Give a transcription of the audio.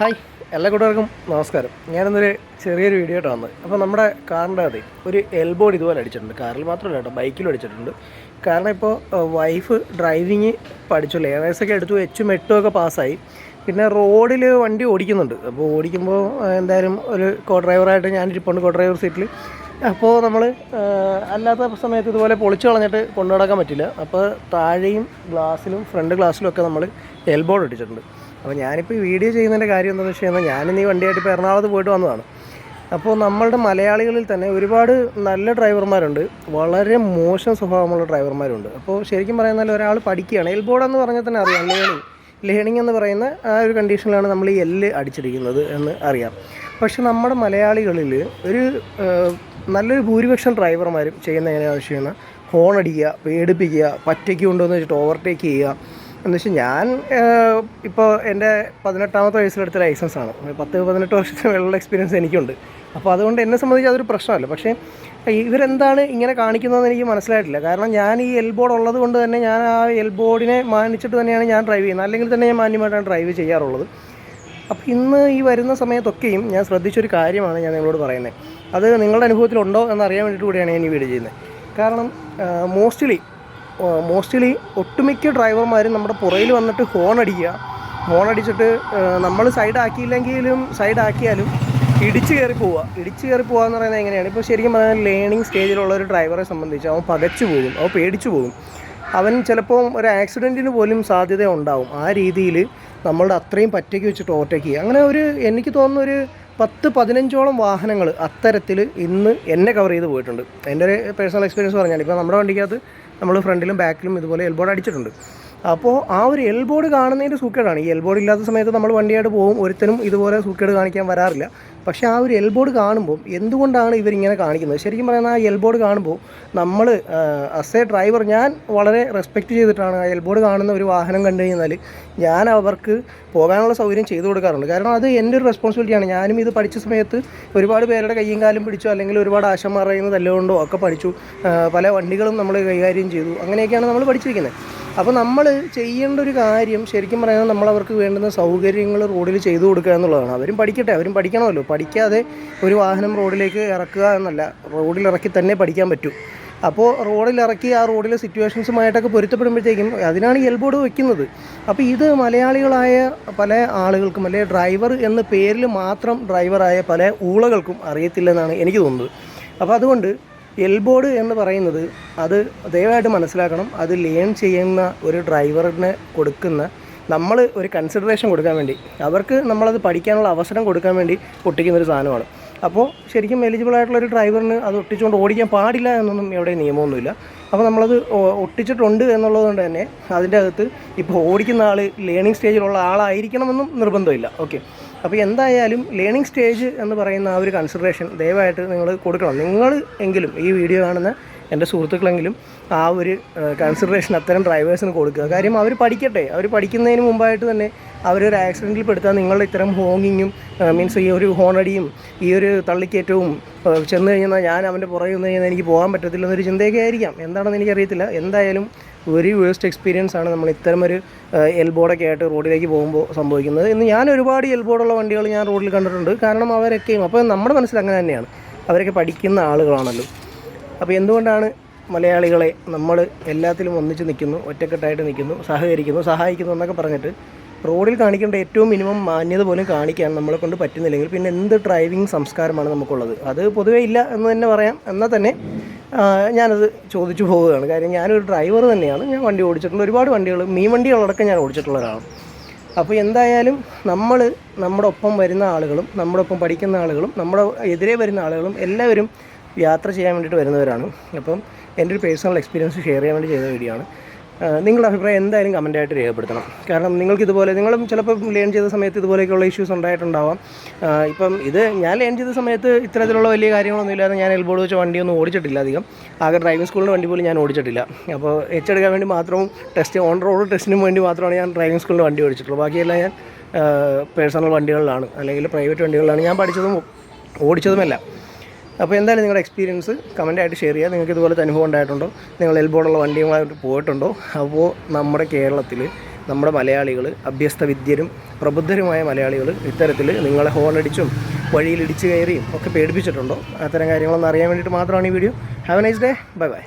Hi എല്ലാ കൂട്ടുകാർക്കും നമസ്കാരം. ഞാനിന്നൊരു ചെറിയൊരു വീഡിയോ ആയിട്ട് വന്നത്. അപ്പോൾ നമ്മുടെ കാറിന്റെ അതെ ഒരു എൽബോർഡ് ഇതുപോലെ അടിച്ചിട്ടുണ്ട്. കാറിൽ മാത്രമല്ല കേട്ടോ ബൈക്കിലും അടിച്ചിട്ടുണ്ട്. കാരണം ഇപ്പോൾ വൈഫ് ഡ്രൈവിങ് പഠിച്ചു ലേണേഴ്സൊക്കെ എടുത്തു എച്ചും എട്ടും ഒക്കെ പാസ്സായി പിന്നെ റോഡിൽ വണ്ടി ഓടിക്കുന്നുണ്ട്. അപ്പോൾ ഓടിക്കുമ്പോൾ എന്തായാലും ഒരു കോ ഡ്രൈവറായിട്ട് ഞാനിരിപ്പുണ്ട് കോ ഡ്രൈവർ സീറ്റിൽ അപ്പോൾ നമ്മൾ അല്ലാത്ത സമയത്ത് ഇതുപോലെ പൊളിച്ചു കളഞ്ഞിട്ട് കൊണ്ടു നടക്കാൻ പറ്റില്ല. അപ്പോൾ താഴെയും ഗ്ലാസ്സിലും ഫ്രണ്ട് ഗ്ലാസ്സിലും ഒക്കെ നമ്മൾ എൽബോർഡ് ഇട്ടിട്ടുണ്ട്. അപ്പോൾ ഞാനിപ്പോൾ ഈ വീഡിയോ ചെയ്യുന്നതിന്റെ കാര്യം എന്താണെന്ന് വെച്ച് കഴിഞ്ഞാൽ ഞാനിന്ന് ഈ വണ്ടിയായിട്ട് ഇപ്പോൾ എറണാകുളത്ത് പോയിട്ട് വന്നതാണ്. അപ്പോൾ നമ്മളുടെ മലയാളികളിൽ തന്നെ ഒരുപാട് നല്ല ഡ്രൈവർമാരുണ്ട്. വളരെ മോശം സ്വഭാവമുള്ള ഡ്രൈവർമാരുണ്ട്. അപ്പോൾ ശരിക്കും പറയുന്നാൽ ഒരാൾ പഠിക്കുകയാണ്. എൽബോർഡ് എന്ന് പറഞ്ഞാൽ തന്നെ അറിയാം. ലേണിംഗ് ലേണിംഗ് എന്ന് പറയുന്ന ആ ഒരു കണ്ടീഷനിലാണ് നമ്മൾ ഈ എല്ല് അടിച്ചിരിക്കുന്നത് എന്ന് അറിയാം. പക്ഷെ നമ്മുടെ മലയാളികളിൽ ഒരു നല്ലൊരു ഭൂരിപക്ഷം ഡ്രൈവർമാരും ചെയ്യുന്ന എങ്ങനെയാണെന്ന് വെച്ച് കഴിഞ്ഞാൽ ഹോൺ അടിക്കുക പേടിപ്പിക്കുക പറ്റയ്ക്ക് കൊണ്ടുവന്ന് വെച്ചിട്ട് ഓവർടേക്ക് ചെയ്യുക എന്ന് വെച്ചാൽ ഞാൻ ഇപ്പോൾ എന്റെ പതിനെട്ടാമത്തെ വയസ്സിലെടുത്ത ആണ്. പത്ത് പതിനെട്ട് വർഷത്തെ വെള്ള എക്സ്പീരിയൻസ് എനിക്കുണ്ട്. അപ്പോൾ അതുകൊണ്ട് എന്നെ സംബന്ധിച്ച് അതൊരു പ്രശ്നമല്ല. പക്ഷേ ഇവരെന്താണ് ഇങ്ങനെ കാണിക്കുന്നതെന്ന് എനിക്ക് മനസ്സിലായിട്ടില്ല. കാരണം ഞാൻ ഈ എൽബോർഡ് ഉള്ളത് കൊണ്ട് തന്നെ ഞാൻ ആ എൽ ബോർഡിനെ മാനിച്ചിട്ട് തന്നെയാണ് ഞാൻ ഡ്രൈവ് ചെയ്യുന്നത്. അല്ലെങ്കിൽ തന്നെ ഞാൻ മാന്യമായിട്ടാണ് ഡ്രൈവ് ചെയ്യാറുള്ളത്. അപ്പോൾ ഇന്ന് ഈ വരുന്ന സമയത്തൊക്കെയും ഞാൻ ശ്രദ്ധിച്ചൊരു കാര്യമാണ് ഞാൻ നിങ്ങളോട് പറയുന്നത്. അത് നിങ്ങളുടെ അനുഭവത്തിലുണ്ടോ എന്നറിയാൻ വേണ്ടിയിട്ട് കൂടിയാണ് ഞാൻ ഈ വീഡിയോ ചെയ്യുന്നത്. കാരണം മോസ്റ്റ്ലി മോസ്റ്റ്ലി ഒട്ടുമിക്ക ഡ്രൈവർമാരും നമ്മുടെ പുറയിൽ വന്നിട്ട് ഹോൺ അടിക്കുക. ഹോൺ അടിച്ചിട്ട് നമ്മൾ സൈഡ് ആക്കിയില്ലെങ്കിലും സൈഡ് ആക്കിയാലും ഇടിച്ച് കയറി പോവുക. ഇടിച്ച് കയറി പോവുക എന്ന് പറയുന്നത് എങ്ങനെയാണ്? ഇപ്പോൾ ശരിക്കും പറഞ്ഞാൽ ലേണിംഗ് സ്റ്റേജിലുള്ള ഒരു ഡ്രൈവറെ സംബന്ധിച്ച് അവൻ പകച്ചു പോകും അവൻ പേടിച്ചു പോകും. അവൻ ചിലപ്പോൾ ഒരു ആക്സിഡന്റിന് പോലും സാധ്യത ഉണ്ടാവും. ആ രീതിയിൽ നമ്മളുടെ അത്രയും പറ്റയ്ക്ക് വെച്ചിട്ട് ഓവർടേക്ക് ചെയ്യുക. അങ്ങനെ ഒരു എനിക്ക് തോന്നുന്ന ഒരു പത്ത് പതിനഞ്ചോളം വാഹനങ്ങൾ അത്തരത്തിൽ ഇന്ന് എന്നെ കവർ ചെയ്ത് പോയിട്ടുണ്ട്. എന്റെ ഒരു പേഴ്സണൽ എക്സ്പീരിയൻസ് പറഞ്ഞാൽ ഇപ്പോൾ നമ്മുടെ വണ്ടിക്കകത്ത് നമ്മൾ ഫ്രണ്ടിലും ബാക്കിലും ഇതുപോലെ എൽബോർഡ് അടിച്ചിട്ടുണ്ട്. അപ്പോൾ ആ ഒരു എൽബോർഡ് കാണുന്നതിന്റെ സൂക്കേടാണ്. ഈ എൽബോർഡ് ഇല്ലാത്ത സമയത്ത് നമ്മൾ വണ്ടിയായിട്ട് പോകും. ഒരുത്തനും ഇതുപോലെ സൂക്കേട് കാണിക്കാൻ വരാറില്ല. പക്ഷേ ആ ഒരു എൽബോർഡ് കാണുമ്പോൾ എന്തുകൊണ്ടാണ് ഇവരിങ്ങനെ കാണിക്കുന്നത്? ശരിക്കും പറയുന്നത് ആ എൽബോർഡ് കാണുമ്പോൾ നമ്മൾ അസ് എ ഡ്രൈവർ ഞാൻ വളരെ റെസ്പെക്റ്റ് ചെയ്തിട്ടാണ് ആ എൽബോർഡ് കാണുന്ന ഒരു വാഹനം കണ്ടു കഴിഞ്ഞാൽ ഞാൻ അവർക്ക് പോകാനുള്ള സൗകര്യം ചെയ്തു കൊടുക്കാറുണ്ട്. കാരണം അത് എന്റെ ഒരു റെസ്പോൺസിബിലിറ്റിയാണ് ഞാനും ഇത് പഠിച്ച സമയത്ത് ഒരുപാട് പേരുടെ കയ്യും കാലും പിടിച്ചു അല്ലെങ്കിൽ ഒരുപാട് ആശമാർ പറയുന്നത് ഒക്കെ പഠിച്ചു. പല വണ്ടികളും നമ്മൾ കൈകാര്യം ചെയ്തു. അങ്ങനെയൊക്കെയാണ് നമ്മൾ പഠിച്ചിരിക്കുന്നത്. അപ്പോൾ നമ്മൾ ചെയ്യേണ്ട ഒരു കാര്യം ശരിക്കും പറയാൻ നമ്മൾ അവർക്ക് വേണ്ടുന്ന സൗകര്യങ്ങൾ റോഡിൽ ചെയ്തു കൊടുക്കുക എന്നുള്ളതാണ്. അവരും പഠിക്കട്ടെ അവരും പഠിക്കണമല്ലോ. പഠിക്കാതെ ഒരു വാഹനം റോഡിലേക്ക് ഇറക്കുക എന്നല്ല റോഡിൽ ഇറക്കി തന്നെ പഠിക്കാൻ പറ്റൂ. അപ്പോൾ റോഡിൽ ഇറക്കി ആ റോഡിലെ സിറ്റുവേഷൻസുമായിട്ടൊക്കെ പൊരുത്തപ്പെടുമ്പോഴത്തേക്കും അതിനാണ് എൽബോർഡ് വെക്കുന്നത്. അപ്പോൾ ഇത് മലയാളികളായ പല ആളുകൾക്കും അല്ലെ ഡ്രൈവർ എന്ന പേരിൽ മാത്രം ഡ്രൈവറായ പല ഊളകൾക്കും അറിയത്തില്ലെന്നാണ് എനിക്ക് തോന്നുന്നത്. അപ്പോൾ അതുകൊണ്ട് എൽബോർഡ് എന്ന് പറയുന്നത് അത് ദയവായിട്ട് മനസ്സിലാക്കണം. അത് ലേൺ ചെയ്യുന്ന ഒരു ഡ്രൈവറിന് കൊടുക്കുന്ന നമ്മൾ ഒരു കൺസിഡറേഷൻ കൊടുക്കാൻ വേണ്ടി. അവർക്ക് നമ്മളത് പഠിക്കാനുള്ള അവസരം കൊടുക്കാൻ വേണ്ടി ഒട്ടിക്കുന്ന ഒരു സാധനമാണ്. അപ്പോൾ ശരിക്കും എലിജിബിൾ ആയിട്ടുള്ള ഒരു ഡ്രൈവറിന് അത് ഒട്ടിച്ചുകൊണ്ട് ഓടിക്കാൻ പാടില്ല എന്നൊന്നും എവിടെ നിയമമൊന്നുമില്ല. അപ്പോൾ നമ്മളത് ഒട്ടിച്ചിട്ടുണ്ട് എന്നുള്ളത് കൊണ്ട് തന്നെ അതിന്റെ അകത്ത് ഇപ്പോൾ ഓടിക്കുന്ന ആൾ ലേണിംഗ് സ്റ്റേജിലുള്ള ആളായിരിക്കണമെന്നും നിർബന്ധമില്ല. ഓക്കെ അപ്പോൾ എന്തായാലും ലേണിംഗ് സ്റ്റേജ് എന്ന് പറയുന്ന ആ ഒരു കൺസിഡറേഷൻ ദയവായിട്ട് നിങ്ങൾ കൊടുക്കണം. നിങ്ങൾ എങ്കിലും ഈ വീഡിയോ കാണുന്ന എന്റെ സുഹൃത്തുക്കളെങ്കിലും ആ ഒരു കൺസിഡറേഷൻ അത്തരം ഡ്രൈവേഴ്സിന് കൊടുക്കുക. കാര്യം അവർ പഠിക്കട്ടെ. അവർ പഠിക്കുന്നതിന് മുമ്പായിട്ട് തന്നെ അവരൊരു ആക്സിഡന്റിൽ പെടുത്താൻ നിങ്ങളുടെ ഇത്തരം ഹോങ്ങിങ്ങും മീൻസ് ഈ ഒരു ഹോണടിയും ഈ ഒരു തള്ളിക്കയറ്റവും ചെന്ന് കഴിഞ്ഞാൽ ഞാൻ അവന്റെ പുറകെ നിന്ന് കഴിഞ്ഞാൽ എനിക്ക് പോകാൻ പറ്റത്തില്ല എന്നൊരു ചിന്തയൊക്കെ ആയിരിക്കാം. എന്താണെന്ന് എനിക്കറിയത്തില്ല. എന്തായാലും വെരി വേസ്റ്റ് എക്സ്പീരിയൻസ് ആണ് നമ്മൾ ഇത്തരം ഒരു എൽബോർഡൊക്കെ ആയിട്ട് റോഡിലേക്ക് പോകുമ്പോൾ സംഭവിക്കുന്നത്. ഇന്ന് ഞാൻ ഒരുപാട് എൽബോർഡുള്ള വണ്ടികൾ ഞാൻ റോഡിൽ കണ്ടിട്ടുണ്ട്. കാരണം അവരൊക്കെയും അപ്പോൾ നമ്മുടെ മനസ്സിൽ അങ്ങനെ തന്നെയാണ്. അവരൊക്കെ പഠിക്കുന്ന ആളുകളാണല്ലോ. അപ്പോൾ എന്തുകൊണ്ടാണ് മലയാളികളെ നമ്മൾ എല്ലാത്തിലും ഒന്നിച്ച് നിൽക്കുന്നു ഒറ്റക്കെട്ടായിട്ട് നിൽക്കുന്നു സഹകരിക്കുന്നു സഹായിക്കുന്നു എന്നൊക്കെ പറഞ്ഞിട്ട് റോഡിൽ കാണിക്കേണ്ട ഏറ്റവും മിനിമം മാന്യത പോലും കാണിക്കാൻ നമ്മളെ കൊണ്ട് പറ്റുന്നില്ലെങ്കിൽ പിന്നെ എന്ത് ഡ്രൈവിംഗ് സംസ്കാരമാണ് നമുക്കുള്ളത്? അത് പൊതുവേ ഇല്ല എന്ന് തന്നെ പറയാം. എന്നാൽ തന്നെ ഞാനത് ചോദിച്ചു പോവുകയാണ്. കാര്യം ഞാനൊരു ഡ്രൈവർ തന്നെയാണ്. ഞാൻ വണ്ടി ഓടിച്ചിട്ടുണ്ട് ഒരുപാട് വണ്ടികൾ മീൻ വണ്ടികളടക്കം ഞാൻ ഓടിച്ചിട്ടുള്ള ഒരാളാണ്. അപ്പോൾ എന്തായാലും നമ്മൾ നമ്മുടെ ഒപ്പം വരുന്ന ആളുകളും നമ്മുടെ ഒപ്പം പഠിക്കുന്ന ആളുകളും നമ്മുടെ എതിരെ വരുന്ന ആളുകളും എല്ലാവരും യാത്ര ചെയ്യാൻ വേണ്ടിയിട്ട് വരുന്നവരാണ്. അപ്പം എന്റെ ഒരു പേഴ്സണൽ എക്സ്പീരിയൻസ് ഷെയർ ചെയ്യാൻ വേണ്ടി ചെയ്ത വീഡിയോ ആണ്. നിങ്ങളുടെ അഭിപ്രായം എന്തായാലും കമന്റായിട്ട് രേഖപ്പെടുത്തണം. കാരണം നിങ്ങൾക്ക് ഇതുപോലെ നിങ്ങളും ചിലപ്പോൾ ലേൺ ചെയ്ത സമയത്ത് ഇതുപോലെയൊക്കെയുള്ള ഇഷ്യൂസ് ഉണ്ടായിട്ടുണ്ടാവാം. ഇപ്പം ഇത് ഞാൻ ലേൺ ചെയ്ത സമയത്ത് ഇത്തരത്തിലുള്ള വലിയ കാര്യങ്ങളൊന്നും ഇല്ലാതെ ഞാൻ എൽബോർഡ് വെച്ച വണ്ടിയൊന്നും ഓടിച്ചിട്ടില്ല അധികം. ആകെ ഡ്രൈവിംഗ് സ്കൂളിന്റെ വണ്ടി പോലും ഞാൻ ഓടിച്ചിട്ടില്ല. അപ്പോൾ എച്ച് എടുക്കാൻ വേണ്ടി മാത്രവും ടെസ്റ്റ് ഓൺ റോഡ് ടെസ്റ്റിനും വേണ്ടി മാത്രമാണ് ഞാൻ ഡ്രൈവിംഗ് സ്കൂളിന്റെ വണ്ടി ഓടിച്ചിട്ടുള്ളൂ ബാക്കിയെല്ലാം ഞാൻ പേഴ്സണൽ വണ്ടികളിലാണ്. അല്ലെങ്കിൽ പ്രൈവറ്റ് വണ്ടികളിലാണ്. ഞാൻ പഠിച്ചതും ഓടിച്ചതുമെല്ലാം. അപ്പോൾ എന്തായാലും നിങ്ങളുടെ എക്സ്പീരിയൻസ് കമന്റായിട്ട് ഷെയർ ചെയ്യുക. നിങ്ങൾക്ക് ഇതുപോലത്തെ അനുഭവം ഉണ്ടായിട്ടുണ്ടോ? നിങ്ങൾ എൽബോർഡുള്ള വണ്ടിയുമായിട്ട് പോയിട്ടുണ്ടോ? അപ്പോൾ നമ്മുടെ കേരളത്തിൽ നമ്മുടെ മലയാളികൾ അഭ്യസ്ത വിദ്യരും പ്രബുദ്ധരുമായ മലയാളികൾ ഇത്തരത്തിൽ നിങ്ങളെ ഹോണടിച്ചും വഴിയിൽ ഇടിച്ചു കയറിയും ഒക്കെ പേടിപ്പിച്ചിട്ടുണ്ടോ? അത്തരം കാര്യങ്ങളൊന്നും അറിയാൻ വേണ്ടിയിട്ട് മാത്രമാണ് ഈ video. Have a nice day bye bye